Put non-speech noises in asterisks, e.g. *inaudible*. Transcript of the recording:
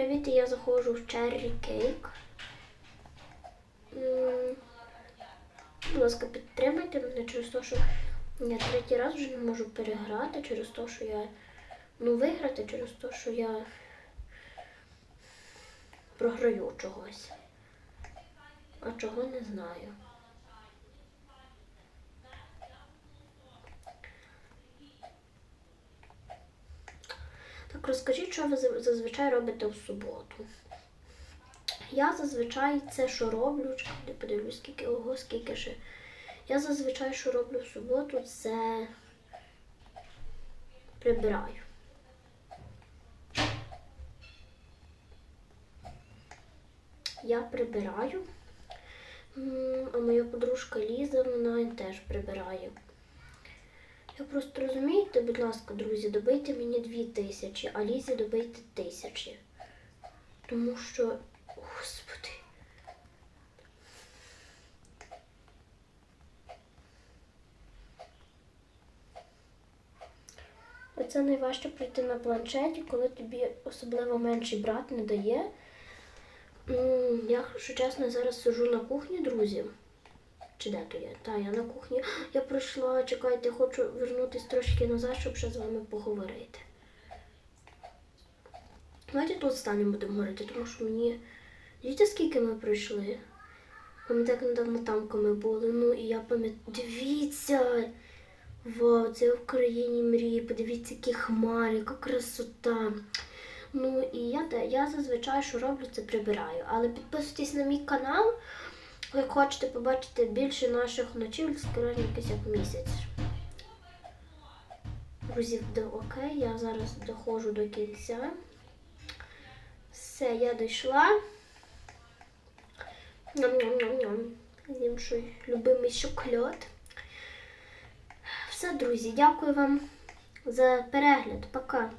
Привіт, я заходжу в Cherry Cake. Будь ласка, підтримайте мене через те, що я третій раз вже не можу переграти, через те, що я ну виграти, через те, що я програю чогось. А чого не знаю. Розкажіть, що ви зазвичай робите в суботу. Я зазвичай це, що роблю, чекайте, подивлюсь, скільки, ого, скільки ще. Я зазвичай, що роблю в суботу, це прибираю. Я прибираю. А моя подружка Ліза, вона теж прибирає. Я просто розумієте, будь ласка, друзі, добийте мені дві тисячі, а Лізі добийте тисячі. Тому що, господи. Оце найважче пройти на планшеті, коли тобі особливо менший брат не дає. Я, якщо чесно, зараз сижу на кухні, друзі. Чи де то я? Та, я на кухні. *gasps* Я прийшла, чекайте, хочу вернутися трошки назад, щоб ще з вами поговорити. Давайте тут станемо будемо говорити, тому що мені. Дивіться, скільки ми пройшли. Пам'ятаєте, як недавно там, коли були. Ну і я пам'ятаю. Дивіться! Вау, це в країні мрії. Подивіться, які хмари, яка красота. Ну і я, я зазвичай що роблю, це прибираю. Але підписуйтесь на мій канал, як хочете побачити більше наших ночів, скоро якийсь як місяць. Друзі, до окей, я зараз доходжу до кінця. Все, я дійшла. Ням-ням-ням-ням. З'їм любимий шоколад. Все, друзі, дякую вам за перегляд. Пока.